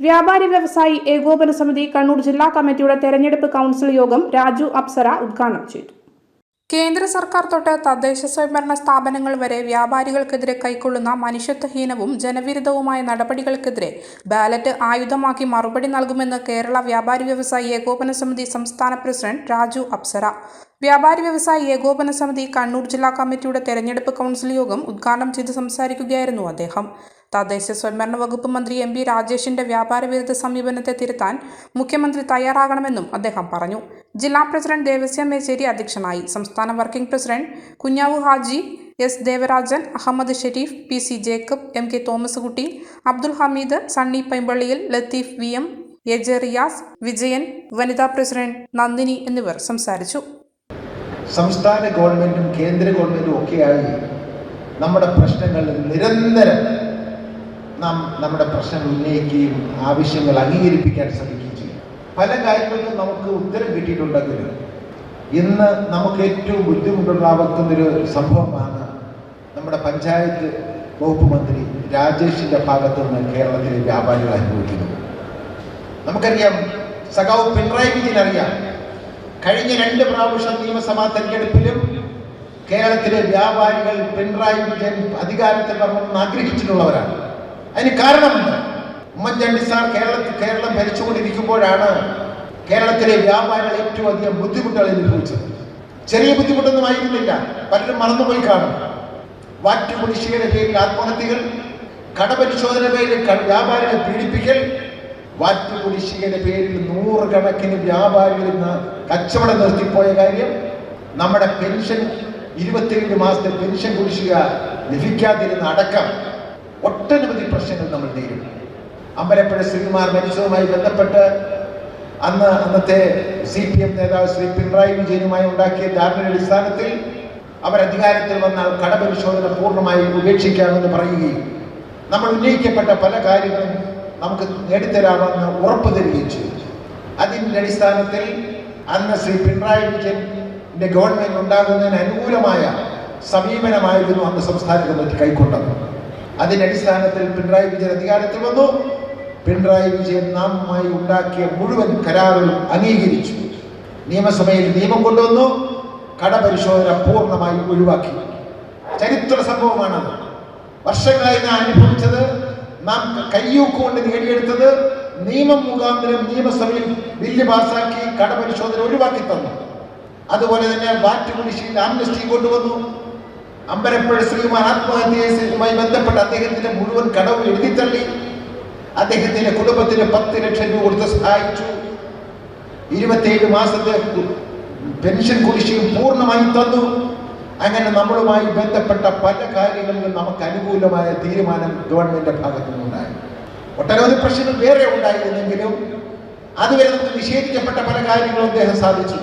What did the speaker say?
വ്യാപാരി വ്യവസായി ഏകോപന സമിതി കണ്ണൂർ ജില്ലാ കമ്മിറ്റിയുടെ തെരഞ്ഞെടുപ്പ് കൗൺസിൽ യോഗം രാജു അപ്സര ഉദ്ഘാടനം ചെയ്തു. കേന്ദ്ര സർക്കാർ തൊട്ട് തദ്ദേശ സ്വയംഭരണ സ്ഥാപനങ്ങൾ വരെ വ്യാപാരികൾക്കെതിരെ കൈക്കൊള്ളുന്ന മനുഷ്യത്വഹീനവും ജനവിരുദ്ധവുമായ നടപടികൾക്കെതിരെ ബാലറ്റ് ആയുധമാക്കി മറുപടി നൽകുമെന്ന് കേരള വ്യാപാരി വ്യവസായി ഏകോപന സമിതി സംസ്ഥാന പ്രസിഡന്റ് രാജു അപ്സര. വ്യാപാരി വ്യവസായി ഏകോപന സമിതി കണ്ണൂർ ജില്ലാ കമ്മിറ്റിയുടെ തെരഞ്ഞെടുപ്പ് കൗൺസിൽ യോഗം ഉദ്ഘാടനം ചെയ്ത് സംസാരിക്കുകയായിരുന്നു അദ്ദേഹം. തദ്ദേശ സ്വയംഭരണ വകുപ്പ് മന്ത്രി എം വി രാജേഷിന്റെ വ്യാപാര വിരുദ്ധ സമീപനത്തെ തിരുത്താൻ മുഖ്യമന്ത്രി തയ്യാറാകണമെന്നും അദ്ദേഹം പറഞ്ഞു. ജില്ലാ പ്രസിഡന്റ് ദേവസ്യ മേച്ചേരി അധ്യക്ഷനായി. സംസ്ഥാന working president Kunjavu Haji S Devarajan Ahammed Sherif P C Jacob M K Thomas Kutty Abdul Hameed Sunny പൈമ്പള്ളിയിൽ Latheef V M A J Riyas Vijayan വനിതാ പ്രസിഡന്റ് നന്ദിനി എന്നിവർ സംസാരിച്ചു. സംസ്ഥാന ഗവൺമെന്റും കേന്ദ്ര ഗവൺമെന്റും ഒക്കെയായി നമ്മുടെ പ്രശ്നങ്ങൾ നിരന്തരം നാം നമ്മുടെ പ്രശ്നങ്ങൾ ഉന്നയിക്കുകയും ആവശ്യങ്ങൾ അംഗീകരിപ്പിക്കാൻ ശ്രമിക്കുകയും ചെയ്യും. പല കാര്യങ്ങൾക്കും നമുക്ക് ഉത്തരം കിട്ടിയിട്ടുണ്ടെങ്കിലും ഇന്ന് നമുക്ക് ഏറ്റവും ബുദ്ധിമുട്ടുണ്ടാവുന്നൊരു സംഭവമാണ് നമ്മുടെ പഞ്ചായത്ത് വകുപ്പ് മന്ത്രി രാജേഷിന്റെ ഭാഗത്തു നിന്ന് കേരളത്തിലെ വ്യാപാരികൾ അനുഭവിക്കുന്നത്. നമുക്കറിയാം സഖാവ് പിണറായി വിജയൻ അറിയാം. കഴിഞ്ഞ രണ്ട് പ്രാവശ്യം നിയമസഭാ തെരഞ്ഞെടുപ്പിലും കേരളത്തിലെ വ്യാപാരികൾ പിണറായി വിജയൻ അധികാരത്തിൽ വരണമെന്ന് ആഗ്രഹിച്ചിട്ടുള്ളവരാണ്. അതിന് കാരണമുണ്ട് ഉമ്മൻചാണ്ടി സാർ കേരളത്തിൽ കേരളം ഭരിച്ചുകൊണ്ടിരിക്കുമ്പോഴാണ് കേരളത്തിലെ വ്യാപാരികൾ ഏറ്റവും അധികം ബുദ്ധിമുട്ടുകൾ അനുഭവിച്ചത്. ചെറിയ ബുദ്ധിമുട്ടൊന്നും ആയിരുന്നില്ല. പലരും മറന്നുപോയി കാണും. വാറ്റ് കുടിശ്ശികയുടെ പേരിൽ ആത്മഹത്യകൾ കടപരിശോധന പേരിൽ വ്യാപാരികളെ പീഡിപ്പിക്കൽ വാറ്റ് കുടിശ്ശികയുടെ പേരിൽ നൂറുകണക്കിന് വ്യാപാരികൾ ഇന്ന് കച്ചവടം നിർത്തിപ്പോയ കാര്യം നമ്മുടെ പെൻഷൻ ഇരുപത്തിയേഴ് മാസത്തെ പെൻഷൻ കുടിശ്ശിക ലഭിക്കാതിരുന്ന അടക്കം ഒട്ടനവധി പ്രശ്നങ്ങൾ നമ്മൾ നേരിടും. അമ്പലപ്പുഴ ശ്രീകുമാർ മരിച്ചതുമായി ബന്ധപ്പെട്ട് അന്ന് അന്നത്തെ സി പി എം നേതാവ് ശ്രീ പിണറായി വിജയനുമായി ഉണ്ടാക്കിയ ധാരണയുടെ അടിസ്ഥാനത്തിൽ അവർ അധികാരത്തിൽ വന്നാൽ കടപരിശോധന പൂർണമായി ഉപേക്ഷിക്കാമെന്ന് പറയുകയും നമ്മൾ ഉന്നയിക്കപ്പെട്ട പല കാര്യങ്ങളും നമുക്ക് നേടിത്തരാമെന്ന് ഉറപ്പ് തരികയും ചെയ്തു. അതിന്റെ അടിസ്ഥാനത്തിൽ അന്ന് ശ്രീ പിണറായി വിജയന്റെ ഗവൺമെന്റ് ഉണ്ടാകുന്നതിന് അനുകൂലമായ സമീപനമായിരുന്നു അന്ന് സംസ്ഥാന ഗവൺമെന്റ് കൈക്കൊണ്ടത്. അതിന്റെ അടിസ്ഥാനത്തിൽ പിണറായി വിജയൻ അധികാരത്തിൽ വന്നു. പിണറായി വിജയൻ നാമുമായി ഉണ്ടാക്കിയ മുഴുവൻ കരാറുകളും അംഗീകരിച്ചു. നിയമസഭയിൽ നിയമം കൊണ്ടുവന്നു. കടപരിശോധന പൂർണമായി ഒഴിവാക്കി. ചരിത്ര സംഭവമാണത്. വർഷങ്ങളായി ഞാൻ അനുഭവിച്ചത്. നാം കയ്യൂക്കുകൊണ്ട് നേടിയെടുത്തത് നിയമം മുഖാന്തരം നിയമസഭയിൽ ബില്ല് പാസാക്കി കടപരിശോധന ഒഴിവാക്കി തന്നു. അതുപോലെ തന്നെ വാറ്റ് കുടിശ്ശിയിൽ ആംനസ്റ്റി കൊണ്ടുവന്നു. അമ്പലപ്പുഴ ശ്രീകുമാർ ആത്മഹത്യയുമായി ബന്ധപ്പെട്ട് അദ്ദേഹത്തിന്റെ മുഴുവൻ കടവ് എഴുതിത്തള്ളി അദ്ദേഹത്തിന്റെ കുടുംബത്തിന് പത്ത് ലക്ഷം രൂപ കൊടുത്ത് സഹായിച്ചു. ഇരുപത്തിയേഴ് മാസത്തെ പെൻഷൻ കുടിശ്ശിയും പൂർണമായി തന്നു. അങ്ങനെ നമ്മളുമായി ബന്ധപ്പെട്ട പല കാര്യങ്ങളിലും നമുക്ക് അനുകൂലമായ തീരുമാനം ഗവൺമെന്റിന്റെ ഭാഗത്തു നിന്നുണ്ടായി ഒട്ടനവധി പ്രശ്നങ്ങൾ വേറെ ഉണ്ടായിരുന്നെങ്കിലും അതുവരെ നമുക്ക് നിഷേധിക്കപ്പെട്ട പല കാര്യങ്ങളും അദ്ദേഹം സാധിച്ചു.